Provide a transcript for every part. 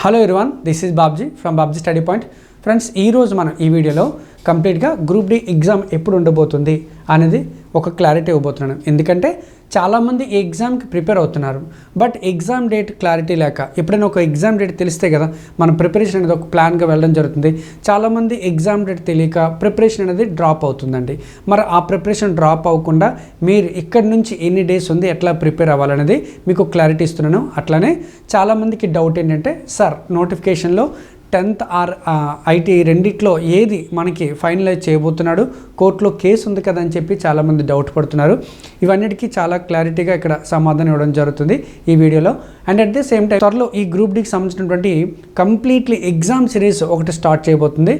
Hello everyone this is Babji from Babji study point friends ఈరోజు మనం ఈ వీడియోలో కంప్లీట్గా గ్రూప్ డి ఎగ్జామ్ ఎప్పుడు ఉండబోతుంది అనేది ఒక క్లారిటీ ఇవ్వబోతున్నాను. ఎందుకంటే చాలామంది ఈ ఎగ్జామ్కి ప్రిపేర్ అవుతున్నారు. బట్ ఎగ్జామ్ డేట్ క్లారిటీ లేక ఎప్పుడైనా ఒక ఎగ్జామ్ డేట్ తెలిస్తే కదా మన ప్రిపరేషన్ అనేది ఒక ప్లాన్గా వెళ్ళడం జరుగుతుంది. చాలామంది ఎగ్జామ్ డేట్ తెలియక ప్రిపరేషన్ అనేది డ్రాప్ అవుతుందండి. మరి ఆ ప్రిపరేషన్ డ్రాప్ అవ్వకుండా మీరు ఇక్కడ నుంచి ఎన్ని డేస్ ఉంది ఎట్లా ప్రిపేర్ అవ్వాలనేది మీకు క్లారిటీ ఇస్తున్నాను. అట్లానే చాలామందికి డౌట్ ఏంటంటే సార్ నోటిఫికేషన్లో టెన్త్ ఆర్ ఐటీ రెండిట్లో ఏది మనకి ఫైనలైజ్ చేయబోతున్నాడు కోర్టులో కేసు ఉంది కదా అని చెప్పి చాలామంది డౌట్ పడుతున్నారు. ఇవన్నిటికీ చాలా క్లారిటీగా ఇక్కడ సమాధానం ఇవ్వడం జరుగుతుంది ఈ వీడియోలో. And at the same time త్వరలో ఈ గ్రూప్ డికి సంబంధించినటువంటి కంప్లీట్లీ ఎగ్జామ్ సిరీస్ ఒకటి స్టార్ట్ చేయబోతుంది.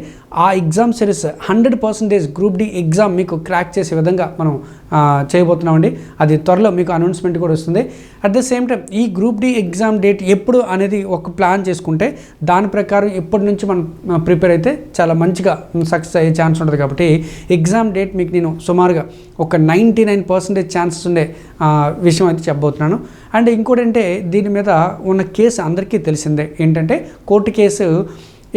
ఆ exam series hundred percentage group D exam మీకు క్రాక్ చేసే విధంగా మనం చేయబోతున్నామండి. అది త్వరలో మీకు అనౌన్స్మెంట్ కూడా వస్తుంది. అట్ ద సేమ్ టైం ఈ గ్రూప్ డి ఎగ్జామ్ డేట్ ఎప్పుడు అనేది ఒక ప్లాన్ చేసుకుంటే దాని ప్రకారం ఇప్పటి నుంచి మనం ప్రిపేర్ అయితే చాలా మంచిగా సక్సెస్ అయ్యే ఛాన్స్ ఉంటుంది కాబట్టి ఎగ్జామ్ డేట్ మీకు నేను సుమారుగా ఒక నైంటీ నైన్ పర్సెంటేజ్ ఛాన్సెస్ ఉండే విషయం అయితే చెప్పబోతున్నాను. అండ్ ఇంకోటి అంటే దీని మీద ఉన్న కేసు అందరికీ తెలిసిందే. ఏంటంటే కోర్టు కేసు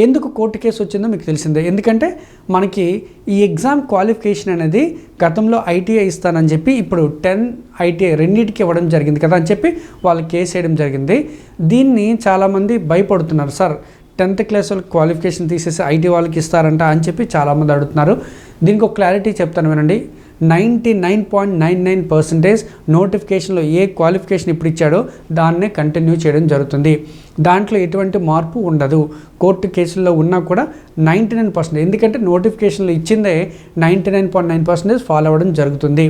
ఎందుకు కోర్టు కేసు వచ్చిందో మీకు తెలిసిందే. ఎందుకంటే మనకి ఈ ఎగ్జామ్ క్వాలిఫికేషన్ అనేది గతంలో ఐటీఐ ఇస్తానని చెప్పి ఇప్పుడు టెన్ ఐటీఐ రెండింటికి ఇవ్వడం జరిగింది కదా అని చెప్పి వాళ్ళు కేసు వేయడం జరిగింది. దీన్ని చాలామంది భయపడుతున్నారు. సార్ టెన్త్ క్లాస్ వాళ్ళకి క్వాలిఫికేషన్ తీసేసి ఐటీ వాళ్ళకి ఇస్తారంట అని చెప్పి చాలామంది అడుగుతున్నారు. దీనికి ఒక క్లారిటీ చెప్తాను వినండి. Ninety nine point nine nine percentage నోటిఫికేషన్లో ఏ క్వాలిఫికేషన్ ఇప్పుడు ఇచ్చాడో దాన్నే కంటిన్యూ చేయడం జరుగుతుంది. దాంట్లో ఎటువంటి మార్పు ఉండదు. కోర్టు కేసుల్లో ఉన్నా కూడా నైంటీ నైన్ పర్సెంట్ ఎందుకంటే నోటిఫికేషన్లో ఇచ్చిందే ninety nine point nine percentage follow అవ్వడం జరుగుతుంది.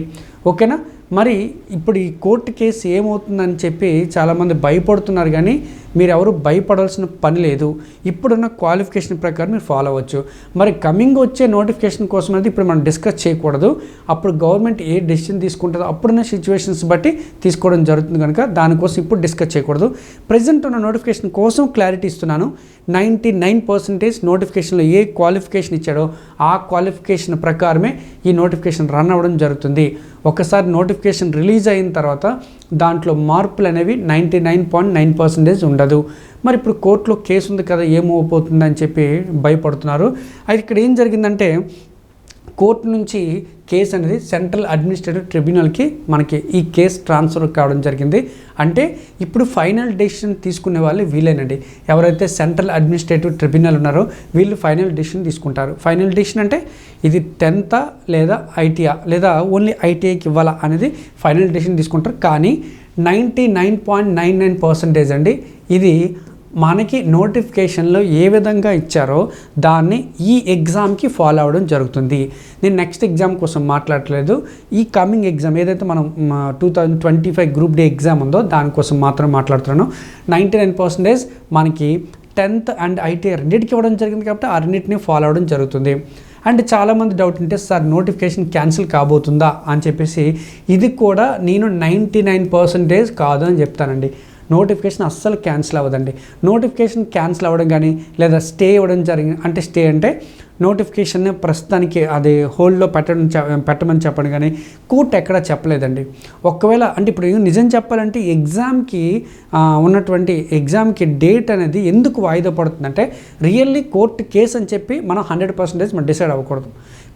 ఓకేనా? మరి ఇప్పుడు ఈ కోర్టు కేసు ఏమవుతుందని చెప్పి చాలామంది భయపడుతున్నారు కానీ మీరు ఎవరు భయపడాల్సిన పని లేదు. ఇప్పుడున్న క్వాలిఫికేషన్ ప్రకారం మీరు ఫాలో అవ్వచ్చు. మరి కమింగ్ వచ్చే నోటిఫికేషన్ కోసం అనేది ఇప్పుడు మనం డిస్కస్ చేయకూడదు. అప్పుడు గవర్నమెంట్ ఏ డెసిషన్ తీసుకుంటుందో అప్పుడున్న సిచ్యువేషన్స్ బట్టి తీసుకోవడం జరుగుతుంది కనుక దానికోసం ఇప్పుడు డిస్కస్ చేయకూడదు. ప్రజెంట్ ఉన్న నోటిఫికేషన్ కోసం క్లారిటీ ఇస్తున్నాను. నైంటీ నైన్ పర్సెంటేజ్ నోటిఫికేషన్లో ఏ క్వాలిఫికేషన్ ఇచ్చాడో ఆ క్వాలిఫికేషన్ ప్రకారమే ఈ నోటిఫికేషన్ రన్ అవ్వడం జరుగుతుంది. ఒకసారి నోటిఫికేషన్ రిలీజ్ అయిన తర్వాత దాంట్లో మార్పులు అనేవి ninety nine point nine percentage ఉండదు. మరి ఇప్పుడు కోర్టులో కేసు ఉంది కదా ఏమవుతుందని చెప్పి భయపడుతున్నారు. అయితే ఇక్కడ ఏం జరిగిందంటే కోర్టు నుంచి కేసు అనేది సెంట్రల్ అడ్మినిస్ట్రేటివ్ ట్రిబ్యునల్కి మనకి ఈ కేసు ట్రాన్స్ఫర్ కావడం జరిగింది. అంటే ఇప్పుడు ఫైనల్ డెసిషన్ తీసుకునే వాళ్ళు వీలైనండి. ఎవరైతే సెంట్రల్ అడ్మినిస్ట్రేటివ్ ట్రిబ్యునల్ ఉన్నారో వీళ్ళు ఫైనల్ డెసిషన్ తీసుకుంటారు. ఫైనల్ డెసిషన్ అంటే ఇది టెన్త్ లేదా ఐటీఆ లేదా ఓన్లీ ఐటీఐకి ఇవ్వాలా అనేది ఫైనల్ డెసిషన్ తీసుకుంటారు. కానీ ninety nine point nine nine percentage అండి. ఇది మనకి నోటిఫికేషన్లో ఏ విధంగా ఇచ్చారో దాన్ని ఈ ఎగ్జామ్కి ఫాలో అవ్వడం జరుగుతుంది. నేను నెక్స్ట్ ఎగ్జామ్ కోసం మాట్లాడట్లేదు. ఈ కమింగ్ ఎగ్జామ్ ఏదైతే మనం two thousand twenty five group D exam ఉందో దానికోసం మాత్రం మాట్లాడుతున్నాను. నైంటీ నైన్ పర్సెంటేజ్ మనకి టెన్త్ అండ్ ఐటీఐ రెండింటికి ఇవ్వడం జరిగింది కాబట్టి ఆ రెండింటిని ఫాలో అవ్వడం జరుగుతుంది. అండ్ చాలామంది డౌట్ ఉంటే సార్ నోటిఫికేషన్ క్యాన్సిల్ కాబోతుందా? అని చెప్పేసి ఇది కూడా నేను నైంటీ నైన్ పర్సెంటేజ్ కాదు అని చెప్తానండి. నోటిఫికేషన్ అస్సలు క్యాన్సిల్ అవ్వదండి. నోటిఫికేషన్ క్యాన్సిల్ అవ్వడం కానీ లేదా స్టే ఇవ్వడం జరిగింది అంటే స్టే అంటే నోటిఫికేషన్ ప్రస్తుతానికి అది హోల్డ్లో పెట్టడం పెట్టమని చెప్పండి కానీ కోర్టు ఎక్కడా చెప్పలేదండి. ఒకవేళ అంటే ఇప్పుడు నిజం చెప్పాలంటే ఎగ్జామ్కి ఉన్నటువంటి ఎగ్జామ్కి డేట్ అనేది ఎందుకు వాయిదా పడుతుందంటే రియల్లీ కోర్టు కేసు అని చెప్పి మనం హండ్రెడ్ పర్సెంటేజ్ మనం డిసైడ్ అవ్వకూడదు.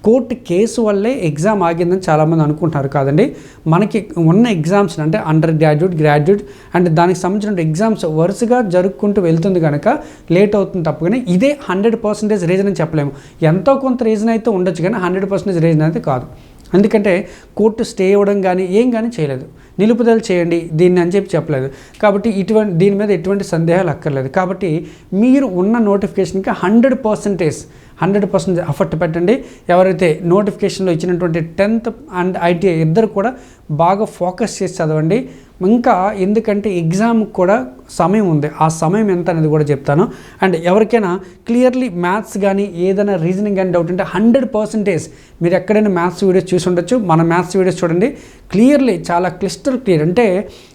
కోర్టు కేసు వల్లే ఎగ్జామ్ ఆగిందని చాలామంది అనుకుంటున్నారు కాదండి. మనకి ఉన్న ఎగ్జామ్స్ అంటే అండర్ గ్రాడ్యుయేట్ గ్రాడ్యుయేట్ అండ్ దానికి సంబంధించిన ఎగ్జామ్స్ వరుసగా జరుపుకుంటూ వెళ్తుంది కనుక లేట్ అవుతుంది తప్ప కానీ ఇదే హండ్రెడ్ పర్సెంటేజ్ రీజన్ అని చెప్పలేము. ఎంతో కొంత రీజన్ అయితే ఉండొచ్చు కానీ హండ్రెడ్ పర్సెంటేజ్ రీజన్ అయితే కాదు. ఎందుకంటే కోర్టు స్టే ఇవ్వడం కానీ ఏం కానీ చేయలేదు. నిలుపుదల చేయండి దీన్ని అని చెప్పి చెప్పలేదు. కాబట్టి ఇటువంటి దీని మీద ఎటువంటి సందేహాలు అక్కర్లేదు. కాబట్టి మీరు ఉన్న నోటిఫికేషన్కి hundred percentage hundred percent effort పెట్టండి. ఎవరైతే నోటిఫికేషన్లో ఇచ్చినటువంటి టెన్త్ అండ్ ఐటీఐ ఇద్దరు కూడా బాగా ఫోకస్ చేసి చదవండి. ఇంకా ఎందుకంటే ఎగ్జామ్ కూడా సమయం ఉంది. ఆ సమయం ఎంత అనేది కూడా చెప్తాను. అండ్ ఎవరికైనా క్లియర్లీ మ్యాథ్స్ కానీ ఏదైనా రీజనింగ్ కానీ డౌట్ ఉంటే హండ్రెడ్ పర్సెంటేజ్ మీరు ఎక్కడైనా మ్యాథ్స్ వీడియోస్ చూసి ఉండొచ్చు. మన మ్యాథ్స్ వీడియోస్ చూడండి. క్లియర్లీ చాలా క్లిస్టర్ క్లియర్. అంటే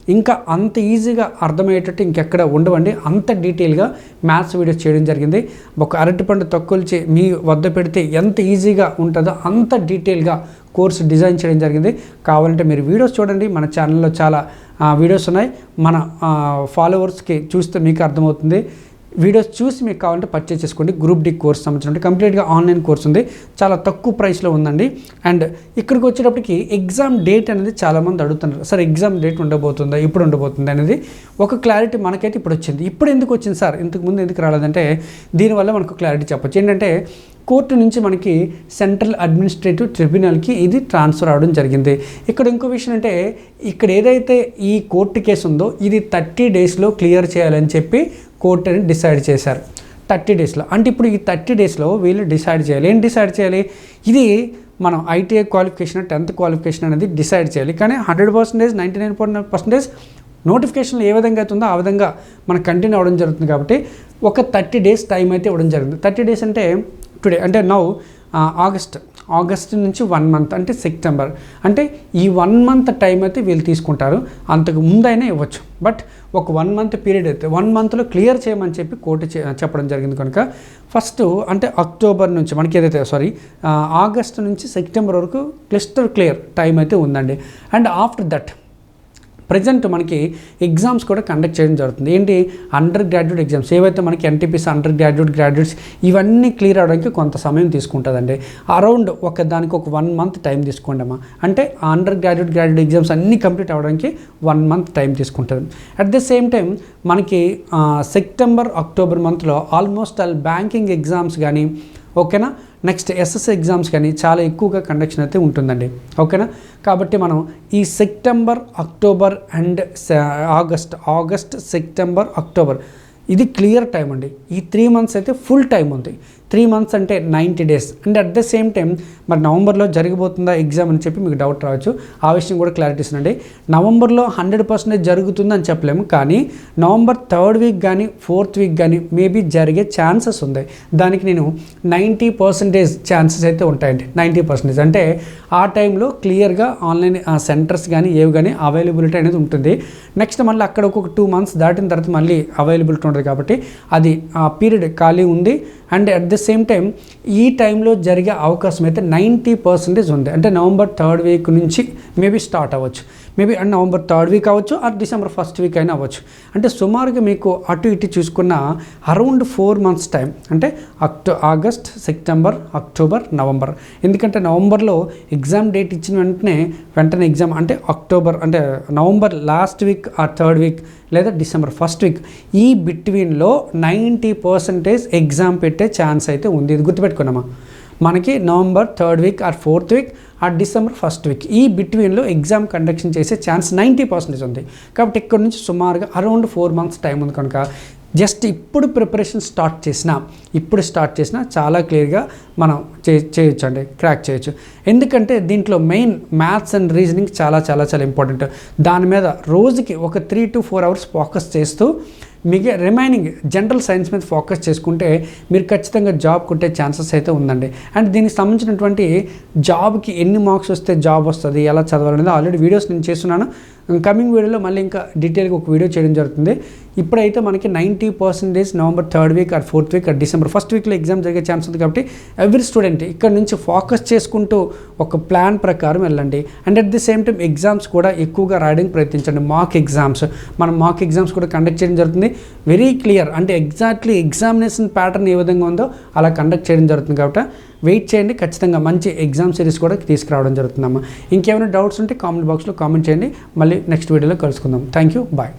ఇంకా అంత ఈజీగా అర్థమయ్యేటట్టు ఇంకెక్కడ ఉండవండి. అంత డీటెయిల్గా మ్యాథ్స్ వీడియోస్ చేయడం జరిగింది. ఒక అరటిపండు తక్కువల్చి మీ వద్ద పెడితే ఎంత ఈజీగా ఉంటుందో అంత డీటెయిల్గా కోర్సు డిజైన్ చేయడం జరిగింది. కావాలంటే మీరు వీడియోస్ చూడండి. మన ఛానల్లో చాలా వీడియోస్ ఉన్నాయి. మన ఫాలోవర్స్కి చూస్తే మీకు అర్థమవుతుంది. వీడియోస్ చూసి మీకు కావాలంటే పర్చేస్ చేసుకోండి. గ్రూప్ డి కోర్స్ సంబంధించిన కంప్లీట్గా ఆన్లైన్ కోర్స్ ఉంది. చాలా తక్కువ ప్రైస్లో ఉందండి. అండ్ ఇక్కడికి వచ్చేటప్పటికి ఎగ్జామ్ డేట్ అనేది చాలామంది అడుగుతున్నారు. సార్ ఎగ్జామ్ డేట్ ఉండబోతుందా? ఇప్పుడు ఉండబోతుంది? అనేది ఒక క్లారిటీ మనకైతే ఇప్పుడు వచ్చింది. ఇప్పుడు ఎందుకు వచ్చింది సార్ ఇంతకు ముందు ఎందుకు రాలేదంటే దీనివల్ల మనకు క్లారిటీ చెప్పొచ్చు. ఏంటంటే కోర్టు నుంచి మనకి సెంట్రల్ అడ్మినిస్ట్రేటివ్ ట్రిబ్యునల్కి ఇది ట్రాన్స్ఫర్ అవడం జరిగింది. ఇక్కడ ఇంకో విషయం అంటే ఇక్కడ ఏదైతే ఈ కోర్టు కేసు ఉందో ఇది థర్టీ డేస్లో క్లియర్ చేయాలని చెప్పి కోర్టు అని డిసైడ్ చేశారు. థర్టీ డేస్లో. అంటే ఇప్పుడు ఈ థర్టీ డేస్లో వీళ్ళు డిసైడ్ చేయాలి. ఏం డిసైడ్ చేయాలి? ఇది మనం ఐటీఐ క్వాలిఫికేషన్ టెన్త్ క్వాలిఫికేషన్ అనేది డిసైడ్ చేయాలి. కానీ hundred percentage ninety nine point nine percentage నోటిఫికేషన్లు ఏ విధంగా అవుతుందో ఆ విధంగా మనకు కంటిన్యూ అవ్వడం జరుగుతుంది కాబట్టి ఒక థర్టీ డేస్ టైం అయితే ఇవ్వడం జరిగింది థర్టీ డేస్ అంటే టుడే అంటే నౌ ఆగస్ట్ ఆగస్ట్ నుంచి వన్ మంత్ అంటే సెప్టెంబర్. అంటే ఈ వన్ మంత్ టైం అయితే వీళ్ళు తీసుకుంటారు. అంతకు ముందైనా ఇవ్వచ్చు. బట్ ఒక వన్ మంత్ పీరియడ్ అయితే వన్ మంత్లో క్లియర్ చేయమని చెప్పి కోర్టు చే- చెప్పడం జరిగింది కనుక ఫస్ట్ అంటే అక్టోబర్ నుంచి మనకి ఏదైతే సారీ ఆగస్ట్ నుంచి సెప్టెంబర్ వరకు క్లిస్టర్ క్లియర్ టైం అయితే ఉందండి. అండ్ ఆఫ్టర్ దట్ ప్రజెంట్ మనకి ఎగ్జామ్స్ కూడా కండక్ట్ చేయడం జరుగుతుంది. ఏంటి? అండర్ గ్రాడ్యుయేట్ ఎగ్జామ్స్ ఏవైతే మనకి ఎన్టీపీసీ అండర్ గ్రాడ్యుయేట్ గ్రాడ్యుయేట్స్ ఇవన్నీ క్లియర్ అవడానికి కొంత సమయం తీసుకుంటుందండి. అరౌండ్ ఒక దానికి ఒక వన్ మంత్ టైం తీసుకోండమ్మా అంటే అండర్ గ్రాడ్యుయేట్ గ్రాడ్యుయేట్ ఎగ్జామ్స్ అన్నీ కంప్లీట్ అవ్వడానికి వన్ మంత్ టైం తీసుకుంటుంది. అట్ ద సేమ్ టైం మనకి సెప్టెంబర్ అక్టోబర్ మంత్లో ఆల్మోస్ట్ ఆల్ బ్యాంకింగ్ ఎగ్జామ్స్ కానీ ఓకేనా నెక్స్ట్ ఎస్ఎస్ ఎగ్జామ్స్ కానీ చాలా ఎక్కువగా కండక్షన్ అయితే ఉంటుందండి. ఓకేనా? కాబట్టి మనం ఈ September October and August August September October ఇది క్లియర్ టైం అండి. ఈ త్రీ మంత్స్ అయితే ఫుల్ టైం ఉంది. త్రీ మంత్స్ అంటే ninety days. And at the same time మరి నవంబర్లో జరగబోతుందా ఎగ్జామ్ అని చెప్పి మీకు డౌట్ రావచ్చు. ఆ విషయం కూడా క్లారిటీ ఇస్తుందండి. నవంబర్లో హండ్రెడ్ పర్సెంటేజ్ జరుగుతుందని చెప్పలేము కానీ నవంబర్ థర్డ్ వీక్ కానీ ఫోర్త్ వీక్ కానీ మేబీ జరిగే ఛాన్సెస్ ఉంది. దానికి నేను నైంటీ పర్సెంటేజ్ ఛాన్సెస్ అయితే ఉంటాయండి. Ninety percentage. అంటే ఆ టైంలో క్లియర్గా ఆన్లైన్ సెంటర్స్ కానీ ఏవి కానీ అవైలబిలిటీ అనేది ఉంటుంది. నెక్స్ట్ మళ్ళీ అక్కడ ఒక టూ మంత్స్ దాటిన తర్వాత మళ్ళీ అవైలబిలిటీ ఉంటుంది కాబట్టి అది ఆ పీరియడ్ ఖాళీ ఉంది. And at the same time ఈ టైంలో జరిగే అవకాశం అయితే నైంటీ పర్సెంటేజ్ ఉంది. అంటే నవంబర్ థర్డ్ వీక్ నుంచి మేబీ స్టార్ట్ అవ్వచ్చు. Maybe and November third week అవ్వచ్చు ఆర్ డిసెంబర్ ఫస్ట్ వీక్ అయినా అవ్వచ్చు. అంటే సుమారుగా మీకు అటు ఇటు చూసుకున్న అరౌండ్ ఫోర్ మంత్స్ టైం అంటే అక్టో ఆగస్ట్ సెప్టెంబర్ అక్టోబర్ నవంబర్. ఎందుకంటే నవంబర్లో ఎగ్జామ్ డేట్ ఇచ్చిన వెంటనే వెంటనే ఎగ్జామ్ అంటే అక్టోబర్ అంటే నవంబర్ లాస్ట్ వీక్ ఆ థర్డ్ వీక్ లేదా డిసెంబర్ ఫస్ట్ వీక్ ఈ బిట్వీన్లో నైంటీ పర్సెంటేజ్ ఎగ్జామ్ పెట్టే ఛాన్స్ అయితే ఉంది. ఇది గుర్తుపెట్టుకున్నామా మనకి November third week or fourth week or December first week. ఈ బిట్వీన్లో ఎగ్జామ్ కండక్షన్ చేసే ఛాన్స్ నైంటీ పర్సెంటేజ్ ఉంది. కాబట్టి ఇక్కడ నుంచి సుమారుగా అరౌండ్ ఫోర్ మంత్స్ టైం ఉంది కనుక జస్ట్ ఇప్పుడు ప్రిపరేషన్ స్టార్ట్ చేసినా ఇప్పుడు స్టార్ట్ చేసినా చాలా క్లియర్గా మనం చే చేయొచ్చు అండి క్రాక్ చేయొచ్చు. ఎందుకంటే దీంట్లో మెయిన్ మ్యాథ్స్ అండ్ రీజనింగ్ చాలా చాలా చాలా ఇంపార్టెంట్. దాని మీద రోజుకి ఒక three to four hours focus చేస్తూ మిగతా రిమైనింగ్ జనరల్ సైన్స్ మీద ఫోకస్ చేసుకుంటే మీరు ఖచ్చితంగా జాబ్ కొట్టే ఛాన్సెస్ అయితే ఉందండి. అండ్ దీనికి సంబంధించినటువంటి జాబ్కి ఎన్ని మార్క్స్ వస్తే జాబ్ వస్తుంది ఎలా చదవాలనేది ఆల్రెడీ వీడియోస్ నేను చేస్తున్నాను. కమింగ్ వీడియోలో మళ్ళీ ఇంకా డీటెయిల్గా ఒక వీడియో చేయడం జరుగుతుంది. ఇప్పుడైతే మనకి ninety percentage November third week or fourth week or December first వీక్లో ఎగ్జామ్ జరిగే ఛాన్స్ ఉంది కాబట్టి ఎవ్రీ స్టూడెంట్ ఇక్కడ నుంచి ఫోకస్ చేసుకుంటూ ఒక ప్లాన్ ప్రకారం వెళ్ళండి. And at the same time exams కూడా ఎక్కువగా రాయడానికి ప్రయత్నించండి. మాక్ ఎగ్జామ్స్ మనం మాక్ ఎగ్జామ్స్ కూడా కండక్ట్ చేయడం జరుగుతుంది. వెరీ క్లియర్ అంటే ఎగ్జాక్ట్లీ ఎగ్జామినేషన్ ప్యాటర్న్ ఏ విధంగా ఉందో అలా కండక్ట్ చేయడం జరుగుతుంది కాబట్టి వెయిట్ చేయండి. ఖచ్చితంగా మంచి ఎగ్జామ్ సిరీస్ కూడా తీసుకురావడం జరుగుతుందమ్మా. ఇంకేమైనా డౌట్స్ ఉంటే కామెంట్ బాక్స్లో కామెంట్ చేయండి. మళ్ళీ నెక్స్ట్ వీడియోలో కలుసుకుందాం. Thank you. బాయ్.